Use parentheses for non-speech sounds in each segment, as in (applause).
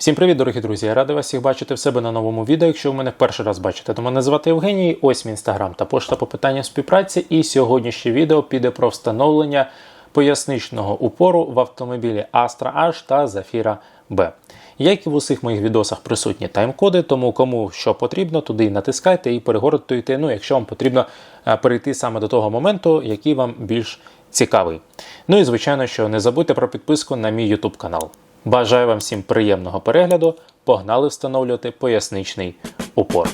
Всім привіт, дорогі друзі! Я радий вас всіх бачити в себе на новому відео. Якщо ви мене перший раз бачите, то мене звати Євгеній. Ось мій інстаграм та пошта по питанням співпраці. І сьогоднішнє відео піде про встановлення поясничного упору в автомобілі Astra H та Zafira B. Як і в усіх моїх відосах присутні тайм-коди, тому кому що потрібно, туди натискайте і перегортуйте. Ну, якщо вам потрібно е, перейти саме до того моменту, який вам більш цікавий. Ну і звичайно, що не забудьте про підписку на мій YouTube канал. Бажаю вам всім приємного перегляду. Погнали встановлювати поясничний упор.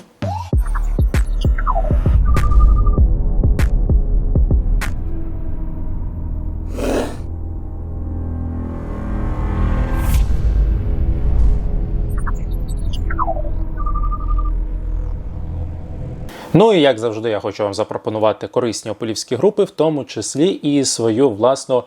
Ну і як завжди, я хочу вам запропонувати корисні опелівські групи, в тому числі і свою власну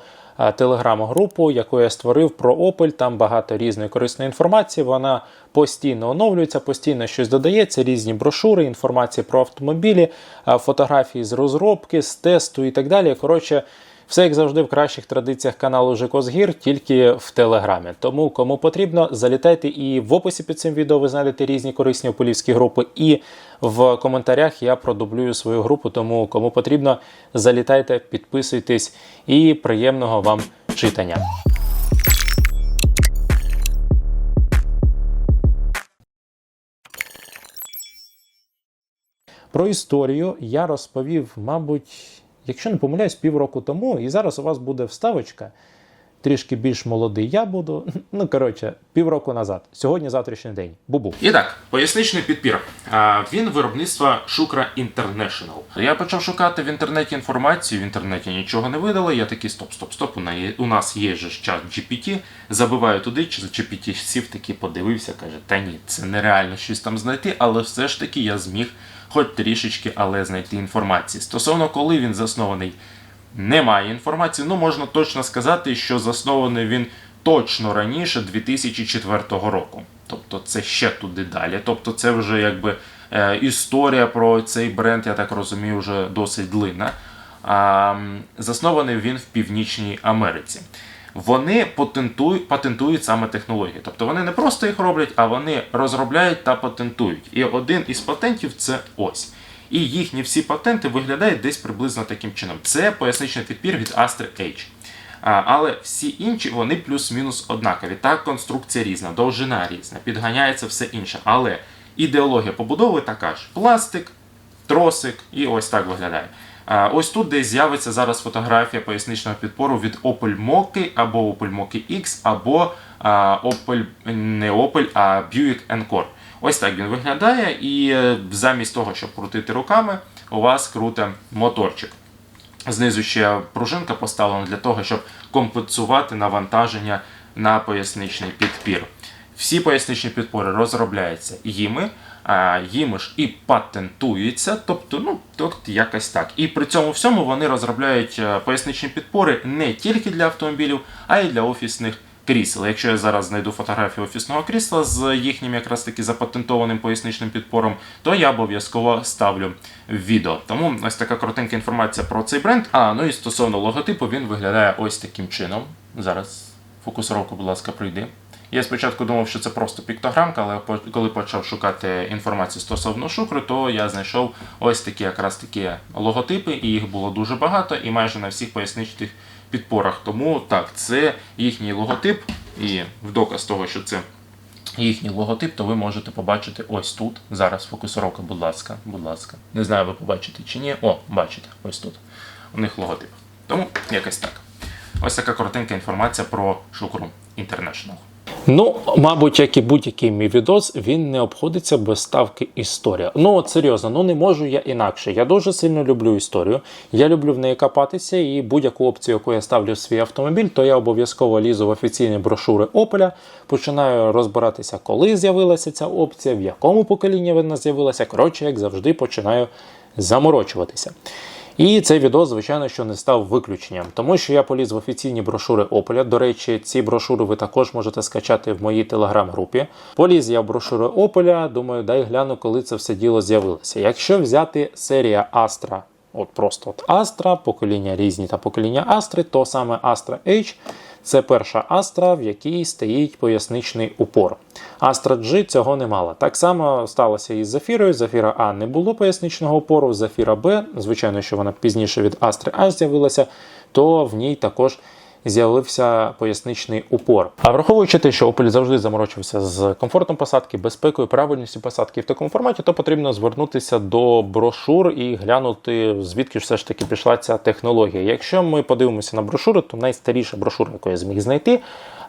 телеграм-групу, яку я створив про Opel. Там багато різної корисної інформації. Вона постійно оновлюється, постійно щось додається, різні брошури, інформації про автомобілі, е, фотографії з розробки, з тесту і так далі. Коротше. Все як завжди в кращих традиціях каналу Жикозгір, тільки в Телеграмі. Тому кому потрібно, залітайте і в описі під цим відео ви знайдете різні корисні ополівські групи. І в коментарях я продублюю свою групу. Тому кому потрібно, залітайте, підписуйтесь і приємного вам читання. Про історію я розповів, мабуть, якщо не помиляюсь, півроку тому, і зараз у вас буде вставочка. Трішки більш молодий я буду. (laughs) Ну, коротше, півроку назад. Сьогодні завтрашній день. Бубу. І так, поясничний підпір. Він виробництва Шукра International. Я почав шукати в інтернеті інформацію, в інтернеті нічого не видали. Я такий стоп, стоп, стоп. У нас є ж чат GPT. Забиваю туди, чи GPT сів таки подивився, каже, та ні, це нереально щось там знайти, але все ж таки я зміг хоч трішечки, але знайти інформації. Стосовно коли він заснований, немає інформації. Ну, можна точно сказати, що заснований він точно раніше 2004 року. Тобто це ще туди далі. Тобто це вже якби е, історія про цей бренд, я так розумію, вже досить длинна. Заснований він в Північній Америці. Вони патентують, патентують саме технології. Тобто вони не просто їх роблять, а вони розробляють та патентують. І один із патентів це ось. І їхні всі патенти виглядають десь приблизно таким чином. Це поясничний підпір від Astra H. Але всі інші вони плюс-мінус однакові. Так, конструкція різна, довжина різна, підганяється все інше. Але ідеологія побудови така ж: пластик, тросик, і ось так виглядає. А, Ось тут десь з'явиться зараз фотографія поясничного підпору від Opel Mokka або Opel Mokka X, або а, Opel, не Opel, а Buick Encore. Ось так він виглядає, і е, замість того, щоб крутити руками, у вас круте моторчик. Знизу ще пружинка поставлена для того, щоб компенсувати навантаження на поясничний підпір. Всі поясничні підпори розробляються їми, а їми ж і патентуються, тобто, ну, тобто якось так. І при цьому всьому вони розробляють е, поясничні підпори не тільки для автомобілів, а й для офісних крісел. Якщо я зараз знайду фотографію офісного крісла з їхнім якраз таки запатентованим поясничним підпором, то я обов'язково ставлю відео. Тому ось така коротенька інформація про цей бренд. А ну і стосовно логотипу, він виглядає ось таким чином. Зараз фокусировку, будь ласка, пройди. Я спочатку думав, що це просто піктограмка, але коли почав шукати інформацію стосовно шукри, то я знайшов ось такі якраз такі логотипи, і їх було дуже багато, і майже на всіх поясничних підпорах. Тому так, це їхній логотип, і в доказ того, що це їхній логотип, то ви можете побачити ось тут. Зараз фокусировка, будь ласка, будь ласка. Не знаю, ви побачите чи ні. О, бачите, ось тут. У них логотип. Тому якось так. Ось така коротенька інформація про Шукру International. Ну, мабуть, як і будь-який мій відос, він не обходиться без ставки історія. Ну, от серйозно, ну не можу я інакше. Я дуже сильно люблю історію. Я люблю в неї копатися, і будь-яку опцію, яку я ставлю в свій автомобіль, то я обов'язково лізу в офіційні брошури Opel, починаю розбиратися, коли з'явилася ця опція, в якому поколінні вона з'явилася. Коротше, як завжди, починаю заморочуватися. І цей відео, звичайно, що не став виключенням, тому що я поліз в офіційні брошури Опеля. До речі, ці брошури ви також можете скачати в моїй телеграм-групі. Поліз я в брошури Опеля, думаю, дай гляну, коли це все діло з'явилося. Якщо взяти серія Astra, от просто от Astra, покоління різні та покоління Astra, то саме Astra H Це перша Астра, в якій стоїть поясничний упор. Астра G цього не мала. Так само сталося і з Зафірою. Зафіра А не було поясничного упору, Зафіра Б, звичайно, що вона пізніше від Астри А з'явилася, то в ній також з'явився поясничний упор. А враховуючи те, що Opel завжди заморочився з комфортом посадки, безпекою, правильністю посадки в такому форматі, то потрібно звернутися до брошур і глянути, звідки ж все ж таки пішла ця технологія. Якщо ми подивимося на брошури, то найстаріша брошура, яку я зміг знайти,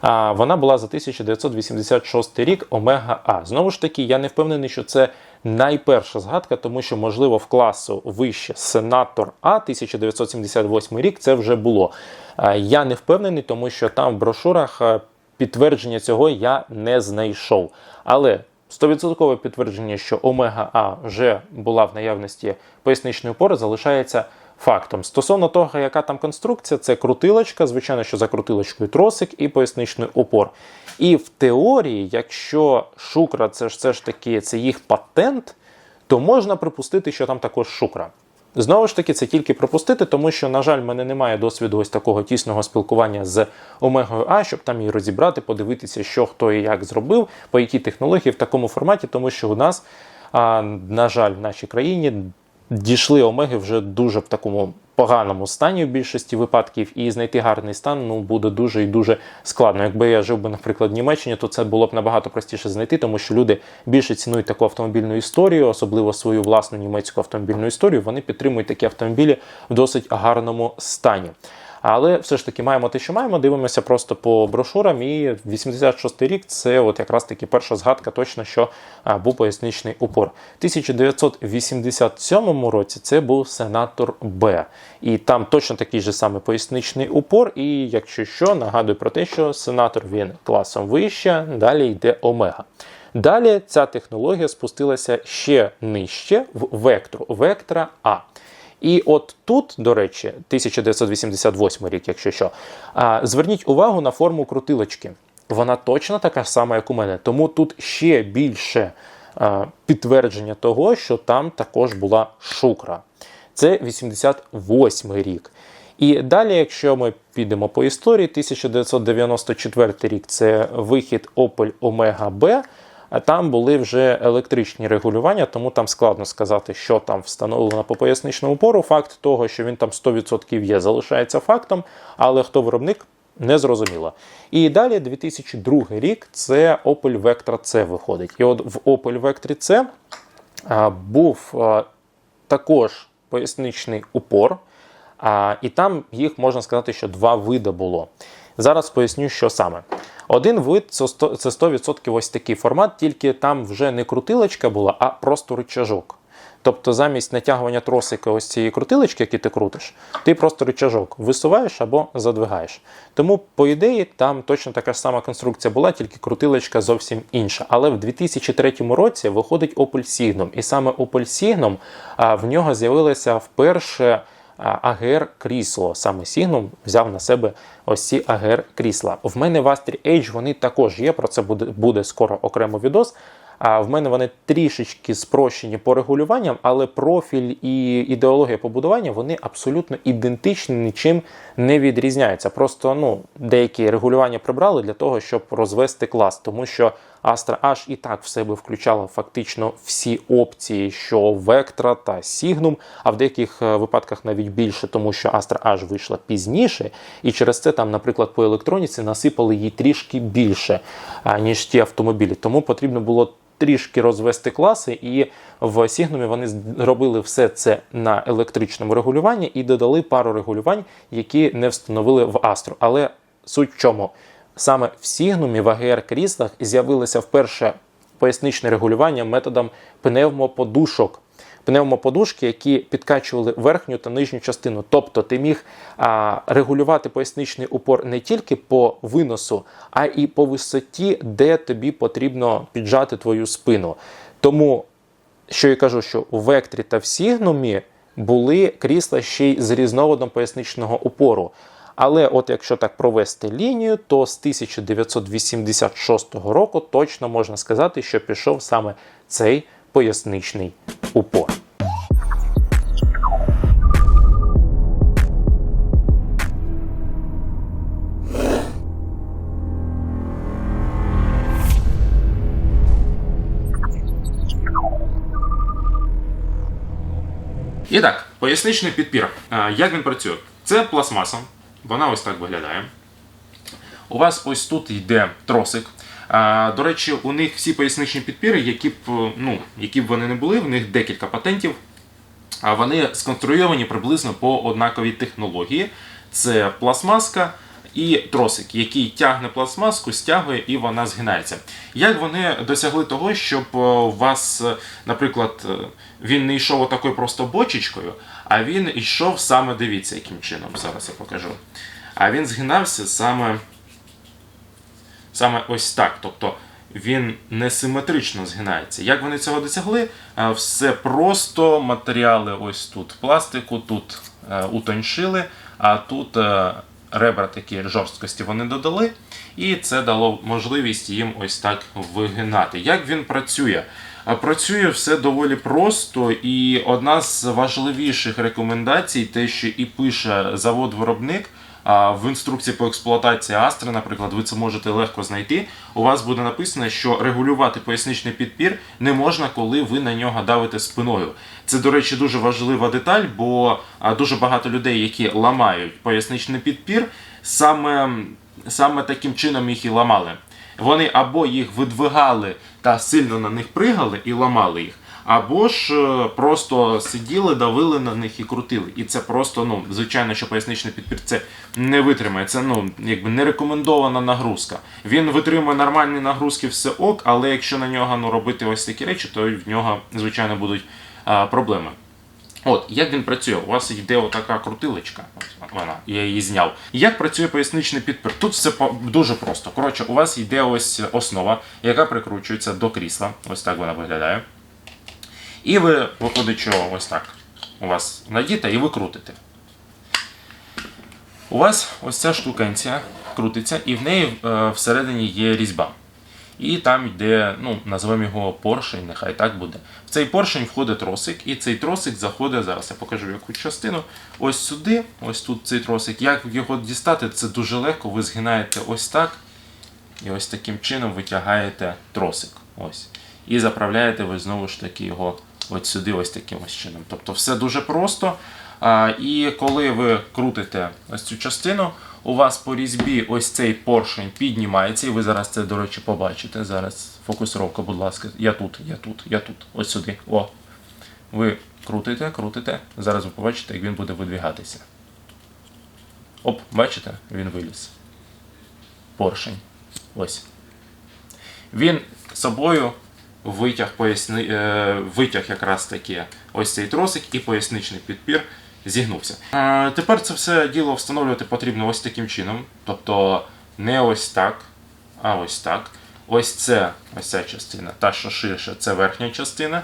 а, вона була за 1986 рік Омега А. Знову ж таки, я не впевнений, що це найперша згадка, тому що, можливо, в класу вище Сенатор А 1978 рік це вже було. Я не впевнений, тому що там в брошурах підтвердження цього я не знайшов. Але 100% підтвердження, що Омега А вже була в наявності поясничної опори, залишається фактом. Стосовно того, яка там конструкція, це крутилочка, звичайно, що за крутилочкою тросик і поясничний опор. І в теорії, якщо шукра це ж все ж таки це їх патент, то можна припустити, що там також шукра. Знову ж таки, це тільки пропустити, тому що, на жаль, в мене немає досвіду ось такого тісного спілкування з Омегою А, щоб там її розібрати, подивитися, що хто і як зробив, по якій технології в такому форматі, тому що у нас, а, на жаль, в нашій країні дійшли омеги вже дуже в такому поганому стані в більшості випадків, і знайти гарний стан ну, буде дуже і дуже складно. Якби я жив би, наприклад, в Німеччині, то це було б набагато простіше знайти, тому що люди більше цінують таку автомобільну історію, особливо свою власну німецьку автомобільну історію. Вони підтримують такі автомобілі в досить гарному стані. Але все ж таки маємо те, що маємо. Дивимося просто по брошурам. І 86 рік це от якраз таки перша згадка, точно що був поясничний упор. В 1987 році це був сенатор Б. І там точно такий же самий поясничний упор. І якщо що, нагадую про те, що сенатор він класом вище, далі йде омега. Далі ця технологія спустилася ще нижче в вектору, вектора А. І от тут, до речі, 1988 рік, якщо що, зверніть увагу на форму крутилочки. Вона точно така сама, як у мене. Тому тут ще більше підтвердження того, що там також була шукра. Це 88 рік. І далі, якщо ми підемо по історії, 1994 рік це вихід Opel Omega B. Там були вже електричні регулювання, тому там складно сказати, що там встановлено по поясничному пору. Факт того, що він там 100% є, залишається фактом, але хто виробник, не зрозуміло. І далі 2002 рік це Opel Vectra C виходить. І от в Opel Vectra C був також поясничний упор, і там їх можна сказати, що два види було. Зараз поясню, що саме. Один вид це 100% це 100% ось такий формат, тільки там вже не крутилочка була, а просто рычажок. Тобто замість натягування тросика ось цієї крутилочки, які ти крутиш, ти просто рычажок висуваєш або задвигаєш. Тому, по ідеї, там точно така ж сама конструкція була, тільки крутилочка зовсім інша. Але в 2003 році виходить Opel Signum. І саме Opel Signum, в нього з'явилося вперше. АГР крісло. Саме Signum взяв на себе ось ці АГР крісла. В мене в Astri Edge вони також є. Про це буде, буде скоро окремо відос. А в мене вони трішечки спрощені по регулюванням, але профіль і ідеологія побудування вони абсолютно ідентичні, нічим не відрізняються. Просто ну, деякі регулювання прибрали для того, щоб розвести клас, тому що Astra H і так в себе включала фактично всі опції, що Vectra та Signum, а в деяких е, випадках навіть більше, тому що Astra H вийшла пізніше, і через це там, наприклад, по електроніці насипали її трішки більше, ніж ті автомобілі. Тому потрібно було трішки розвести класи, і в Signum вони зробили все це на електричному регулюванні і додали пару регулювань, які не встановили в Astro. Але суть в чому? Саме в Signum в AGR кріслах з'явилося вперше поясничне регулювання методом пневмоподушок. Пневмоподушки, які підкачували верхню та нижню частину. Тобто ти міг регулювати поясничний упор не тільки по виносу, а і по висоті, де тобі потрібно піджати твою спину. Тому, що я кажу, що у вектрі та в Сігнумі були крісла ще й з різновидом поясничного упору. Але от якщо так провести лінію, то з 1986 року точно можна сказати, що пішов саме цей поясничний упор. І так, поясничний підпір. Е, як він працює? Це пластмаса вона ось так виглядає. У вас ось тут йде тросик. До речі, у них всі поясничні підпіри, які б, е, ну, які б вони не були, в них декілька патентів. А вони сконструйовані приблизно по однаковій технології. Це пластмаска і тросик, який тягне пластмаску, стягує і вона згинається. Як вони досягли того, щоб е, у вас, е, наприклад, він не йшов отакою просто бочечкою, а він йшов саме, дивіться, яким чином. Зараз я покажу. А він згинався саме саме ось так. Тобто він несиметрично згинається. Як вони цього досягли? Е, Все просто матеріали ось тут пластику, тут е, утоншили, а тут е, ребра такі жорсткості вони додали, і це дало можливість їм ось так вигинати. Як він працює? Працює все доволі просто, і одна з важливіших рекомендацій, те, що і пише завод-виробник, в інструкції по експлуатації Астри, наприклад, ви це можете легко знайти. У вас буде написано, що регулювати поясничний підпір не можна, коли ви на нього давите спиною. Це, до речі, дуже важлива деталь, бо дуже багато людей, які ламають поясничний підпір, саме, саме таким чином їх і ламали. Вони або їх видвигали та сильно на них пригали і ламали їх, або ж е, просто сиділи, давили на них і крутили. І це просто, ну, звичайно, що поясничний підпір це не витримає. Це ну, якби не рекомендована нагрузка. Він витримує нормальні нагрузки, все ок, але якщо на нього ну, робити ось такі речі, то в нього, звичайно, будуть а, проблеми. От, як він працює? У вас йде отака крутилочка. Вона, я її зняв. Як працює поясничний підпір? Тут все дуже просто. Коротше, у вас йде ось основа, яка прикручується до крісла. Ось так вона виглядає. І ви, виходить, що ось так. У вас надіта і ви крутите. У вас ось ця штукенція крутиться, і в неї е, всередині є різьба. І там йде, ну, називаємо його поршень, нехай так буде. В цей поршень входить тросик, і цей тросик заходить, зараз я покажу яку частину. Ось сюди, ось тут цей тросик. Як його дістати, це дуже легко. Ви згинаєте ось так. І ось таким чином витягаєте тросик. Ось. І заправляєте ви знову ж таки його от сюди, ось таким ось чином. Тобто все дуже просто. А, і коли ви крутите ось цю частину, у вас по різьбі ось цей поршень піднімається, і ви зараз це, до речі, побачите. Зараз фокусировка, будь ласка. Я тут, я тут, я тут. Ось сюди. О. Ви крутите, крутите. Зараз ви побачите, як він буде видвігатися. Оп, бачите? Він виліз. Поршень. Ось. Він собою витяг, поясни, е, витяг якраз таки ось цей тросик і поясничний підпір зігнувся. Е, тепер це все діло встановлювати потрібно ось таким чином. Тобто не ось так, а ось так. Ось це ось ця частина. Та, що ширше, це верхня частина,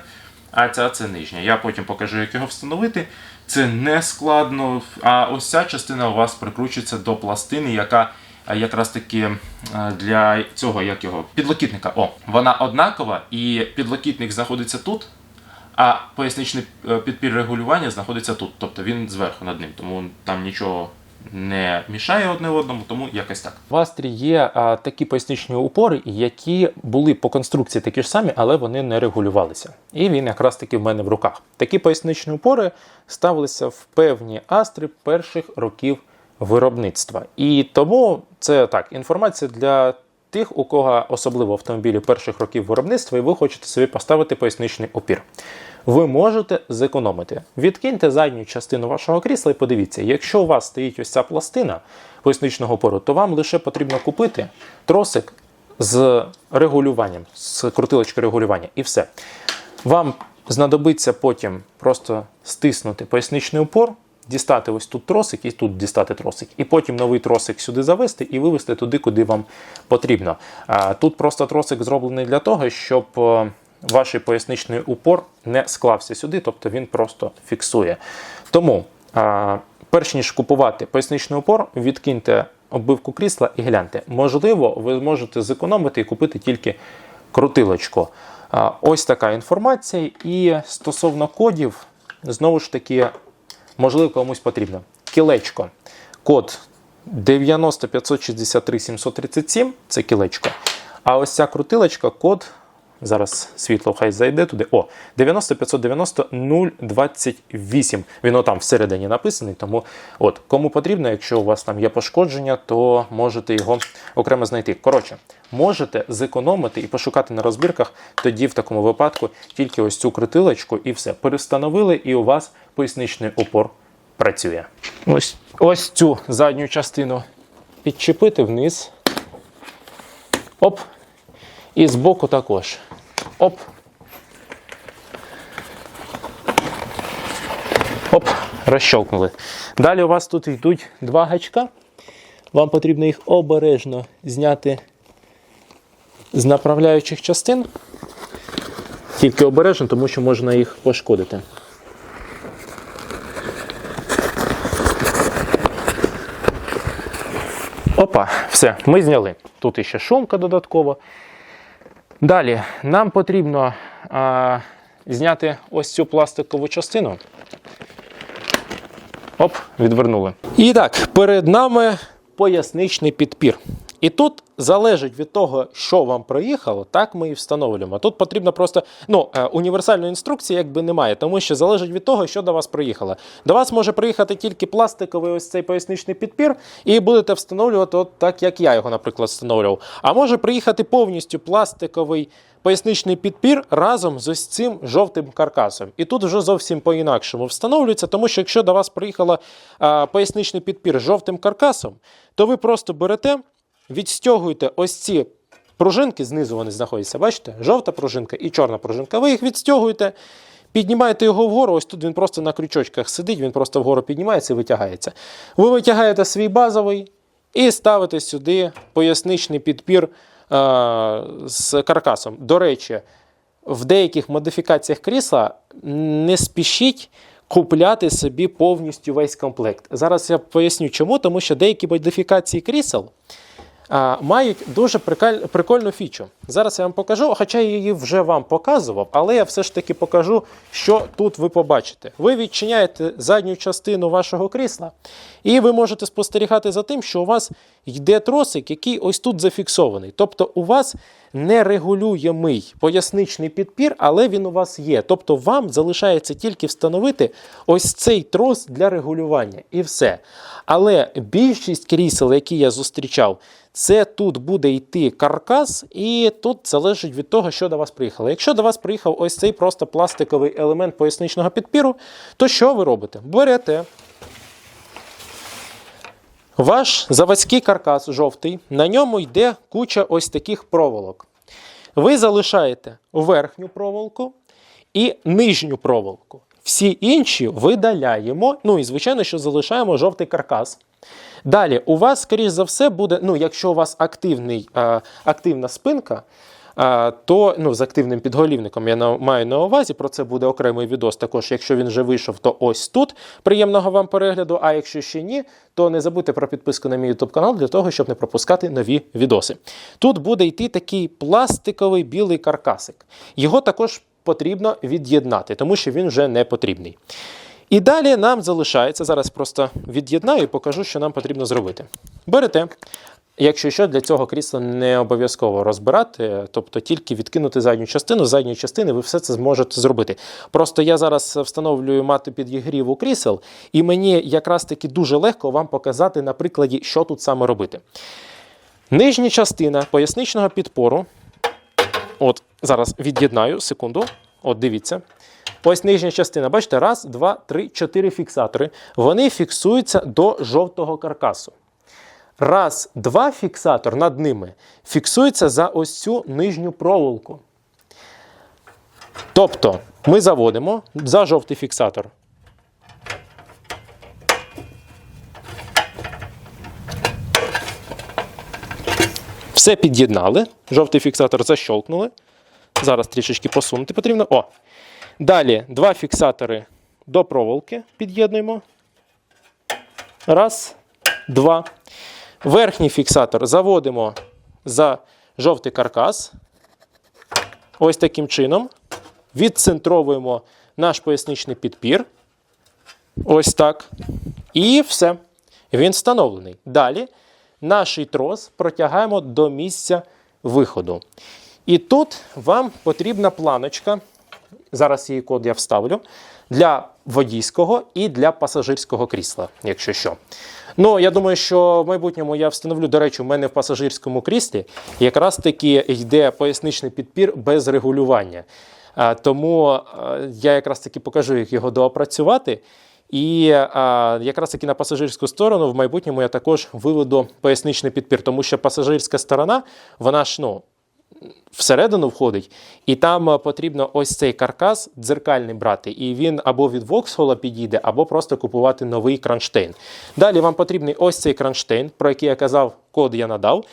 а ця це нижня. Я потім покажу, як його встановити. Це не складно. А ось ця частина у вас прикручується до пластини, яка якраз таки е, для цього як його підлокітника. О, вона однакова, і підлокітник знаходиться тут, а поясничний е, підпір регулювання знаходиться тут. Тобто він зверху над ним, тому там нічого не мішає одне одному, тому якось так. В Астрі є а, такі поясничні упори, які були по конструкції такі ж самі, але вони не регулювалися. І він якраз таки в мене в руках. Такі поясничні упори ставилися в певні астри перших років виробництва. І тому це так, інформація для тих, у кого особливо автомобілі перших років виробництва, і ви хочете собі поставити поясничний опір. Ви можете зекономити. Відкиньте задню частину вашого крісла і подивіться, якщо у вас стоїть ось ця пластина поясничного опору, то вам лише потрібно купити тросик з регулюванням, з крутилочкою регулювання, і все. Вам знадобиться потім просто стиснути поясничний упор, дістати ось тут тросик і тут дістати тросик. І потім новий тросик сюди завести і вивести туди, куди вам потрібно. Тут просто тросик зроблений для того, щоб е, ваш поясничний упор не склався сюди, тобто він просто фіксує. Тому, перш ніж купувати поясничний упор, відкиньте оббивку крісла і гляньте. Можливо, ви можете зекономити і купити тільки крутилочку. Ось така інформація. І стосовно кодів, знову ж таки, можливо, комусь потрібно. Кілечко. Код 90 563 737 це кілечко. А ось ця крутилочка, код Зараз світло хай зайде туди. О, 90 590 028. Він отам всередині написаний. Тому, от, кому потрібно, якщо у вас там є пошкодження, то можете його окремо знайти. Коротше, можете зекономити і пошукати на розбірках. Тоді в такому випадку тільки ось цю крутилочку і все. Перестановили, і у вас поясничний опор працює. Ось, ось цю задню частину підчепити вниз. Оп. І збоку також. Оп. Оп, розщолкнули. Далі у вас тут йдуть два гачка. Вам потрібно їх обережно зняти з направляючих частин. Тільки обережно, тому що можна їх пошкодити. Опа, все, ми зняли. Тут іще шумка додатково. Далі нам потрібно а, зняти ось цю пластикову частину. Оп, відвернули. І так, перед нами поясничний підпір. І тут залежить від того, що вам проїхало, так ми і встановлюємо. Тут потрібно просто ну, е, універсальної інструкції якби немає, тому що залежить від того, що до вас приїхало. До вас може приїхати тільки пластиковий ось цей поясничний підпір, і будете встановлювати от так, як я його, наприклад, встановлював. А може приїхати повністю пластиковий поясничний підпір разом з ось цим жовтим каркасом. І тут вже зовсім по-інакшому встановлюється, тому що якщо до вас приїхала а, поясничний підпір з жовтим каркасом, то ви просто берете, відстягуєте ось ці пружинки, знизу вони знаходяться, бачите? Жовта пружинка і чорна пружинка. Ви їх відстягуєте. Піднімаєте його вгору, ось тут він просто на крючочках сидить, він просто вгору піднімається і витягається. Ви витягаєте свій базовий і ставите сюди поясничний підпір е, з каркасом. До речі, в деяких модифікаціях крісла не спішіть купляти собі повністю весь комплект. Зараз я поясню чому, тому що деякі модифікації крісел а, мають дуже прикольну фічу. Зараз я вам покажу, хоча я її вже вам показував, але я все ж таки покажу, що тут ви побачите. Ви відчиняєте задню частину вашого крісла, і ви можете спостерігати за тим, що у вас йде тросик, який ось тут зафіксований. Тобто у вас нерегулюємий поясничний підпір, але він у вас є. Тобто вам залишається тільки встановити ось цей трос для регулювання і все. Але більшість крісел, які я зустрічав, це тут буде йти каркас, і тут залежить від того, що до вас приїхало. Якщо до вас приїхав ось цей просто пластиковий елемент поясничного підпіру, то що ви робите? Берете ваш заводський каркас жовтий, на ньому йде куча ось таких проволок. Ви залишаєте верхню проволоку і нижню проволоку. Всі інші видаляємо. Ну і звичайно, що залишаємо жовтий каркас. Далі, у вас, скоріш за все, буде, ну, якщо у вас активний, е, активна спинка, то ну, з активним підголівником я маю на увазі, про це буде окремий відос. Також, якщо він вже вийшов, то ось тут. Приємного вам перегляду. А якщо ще ні, то не забудьте про підписку на мій YouTube канал для того, щоб не пропускати нові відоси. Тут буде йти такий пластиковий білий каркасик. Його також потрібно від'єднати, тому що він вже не потрібний. І далі нам залишається, зараз просто від'єднаю і покажу, що нам потрібно зробити. Берете, якщо що, для цього крісла не обов'язково розбирати, тобто тільки відкинути задню частину, з задньої частини ви все це зможете зробити. Просто я зараз встановлюю мати підігріву крісел, і мені якраз таки дуже легко вам показати на прикладі, що тут саме робити. Нижня частина поясничного підпору. От, зараз від'єднаю, секунду. От, дивіться. Ось нижня частина. Бачите, раз, два, три, чотири фіксатори. Вони фіксуються до жовтого каркасу. Раз, два фіксатор над ними фіксується за ось цю нижню проволоку. Тобто, ми заводимо за жовтий фіксатор. Все під'єднали. Жовтий фіксатор защолкнули. Зараз трішечки посунути потрібно. О! Далі два фіксатори до проволоки під'єднуємо. Раз, два. Верхній фіксатор заводимо за жовтий каркас. Ось таким чином. Відцентровуємо наш поясничний підпір. Ось так. І все. Він встановлений. Далі наш трос протягаємо до місця виходу. І тут вам потрібна планочка. Зараз її код я вставлю для водійського і для пасажирського крісла, якщо що. Ну, я думаю, що в майбутньому я встановлю, до речі, у мене в пасажирському кріслі якраз таки йде поясничний підпір без регулювання. Тому я якраз таки покажу, як його доопрацювати. І а, якраз таки на пасажирську сторону в майбутньому я також виведу поясничний підпір, тому що пасажирська сторона, вона ж ну, всередину входить, і там е, потрібно ось цей каркас дзеркальний брати, і він або від Vauxhall підійде, або просто купувати новий кронштейн. Далі вам потрібний ось цей кронштейн, про який я казав, код я надав.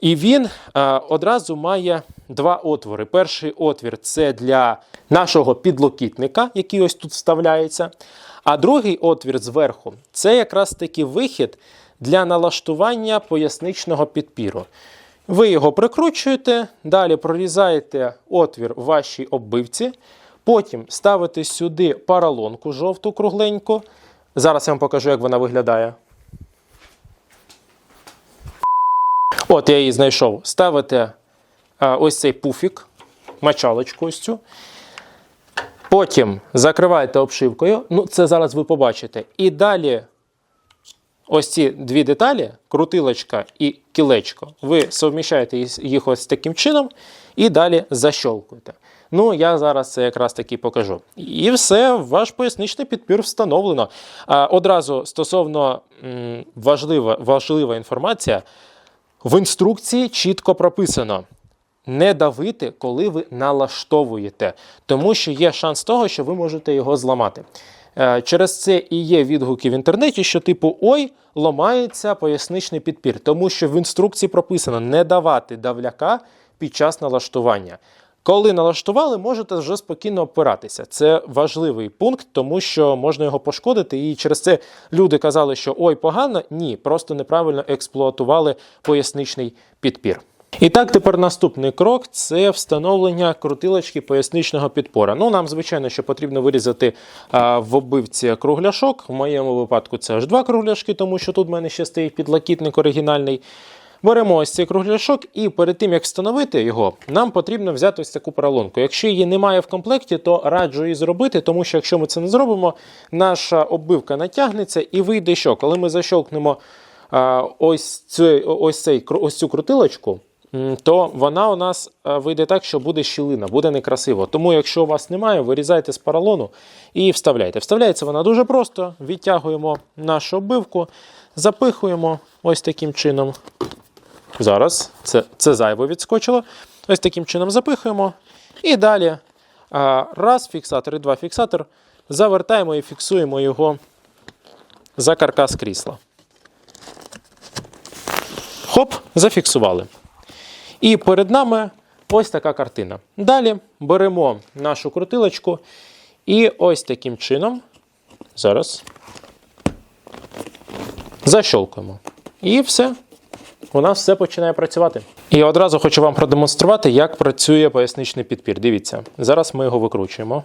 І він е, одразу має два отвори. Перший отвір це для нашого підлокітника, який ось тут вставляється. А другий отвір зверху це якраз таки вихід для налаштування поясничного підпіру. Ви його прикручуєте, далі прорізаєте отвір в вашій оббивці, потім ставите сюди паралонку жовту кругленьку. Зараз я вам покажу, як вона виглядає. От я її знайшов. Ставите а, ось цей пуфік, мочалочку ось цю. Потім закриваєте обшивкою. Ну, це зараз ви побачите. І далі ось ці дві деталі, крутилочка і кілечко, ви совміщаєте їх- ось таким чином і далі защолкуєте. Ну, я зараз це якраз таки покажу. І все, ваш поясничний підпір встановлено. А, одразу стосовно м, важлива, важлива інформація, в інструкції чітко прописано. Не давити, коли ви налаштовуєте, тому що є шанс того, що ви можете його зламати. Е, Через це і є відгуки в інтернеті, що типу ой, ламається поясничний підпір, тому що в інструкції прописано не давати давляка під час налаштування. Коли налаштували, можете вже спокійно опиратися. Це важливий пункт, тому що можна його пошкодити. І через це люди казали, що ой, погано. Ні, просто неправильно експлуатували поясничний підпір. І так, тепер наступний крок це встановлення крутилочки поясничного підпора. Ну, нам, звичайно, що потрібно вирізати а, в оббивці кругляшок. В моєму випадку це аж два кругляшки, тому що тут в мене ще стоїть підлакітник оригінальний. Беремо ось цей кругляшок, і перед тим як встановити його, нам потрібно взяти ось таку поролонку. Якщо її немає в комплекті, то раджу її зробити, тому що якщо ми це не зробимо, наша оббивка натягнеться і вийде що? Коли ми защолкнемо а, ось, цей, ось, цей, ось цю крутилочку, то вона у нас вийде так, що буде щілина, буде некрасиво. Тому, якщо у вас немає, вирізайте з поролону і вставляйте. Вставляється вона дуже просто. Відтягуємо нашу оббивку, запихуємо ось таким чином. Зараз це, це зайво відскочило. Ось таким чином запихуємо. І далі раз фіксатор і два фіксатор. Завертаємо і фіксуємо його за каркас крісла. Хоп, зафіксували. І перед нами ось така картина. Далі беремо нашу крутилочку і ось таким чином. Зараз защолкуємо. І все. У нас все починає працювати. І одразу хочу вам продемонструвати, як працює поясничний підпір. Дивіться, зараз ми його викручуємо.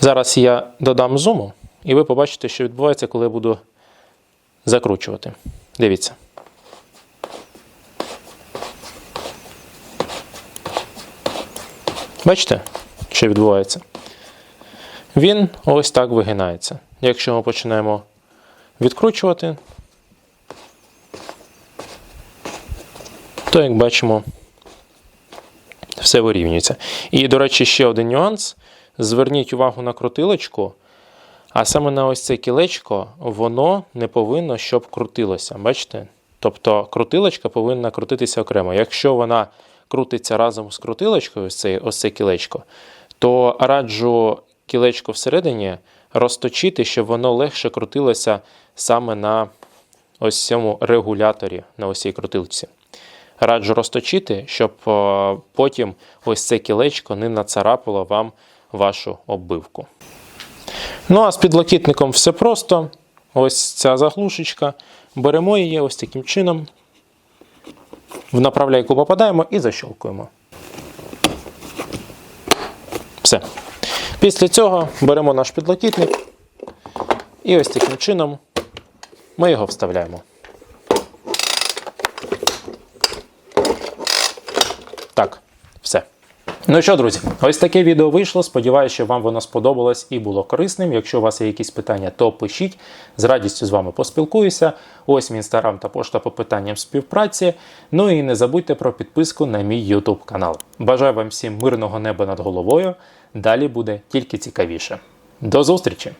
Зараз я додам зуму, і ви побачите, що відбувається, коли я буду закручувати. Дивіться. Бачите, що відбувається? Він ось так вигинається. Якщо ми починаємо відкручувати, то, як бачимо, все вирівнюється. І, до речі, ще один нюанс. Зверніть увагу на крутилочку, а саме на ось це кілечко, воно не повинно, щоб крутилося. Бачите? Тобто крутилочка повинна крутитися окремо. Якщо вона крутиться разом з крутилочкою, ось це, ось це кілечко, то раджу кілечко всередині розточити, щоб воно легше крутилося саме на ось цьому регуляторі, на ось цій крутилці. Раджу розточити, щоб е, потім ось це кілечко не нацарапало вам вашу оббивку. Ну а з підлокітником все просто. Ось ця заглушечка. Беремо її ось таким чином. В направляйку попадаємо і защолкуємо. Все. Після цього беремо наш підлокітник і ось таким чином ми його вставляємо. Так, все. Ну що, друзі, ось таке відео вийшло. Сподіваюся, що вам воно сподобалось і було корисним. Якщо у вас є якісь питання, то пишіть. З радістю з вами поспілкуюся. Ось мій інстаграм та пошта по питанням співпраці. Ну і не забудьте про підписку на мій YouTube канал. Бажаю вам всім мирного неба над головою. Далі буде тільки цікавіше. До зустрічі!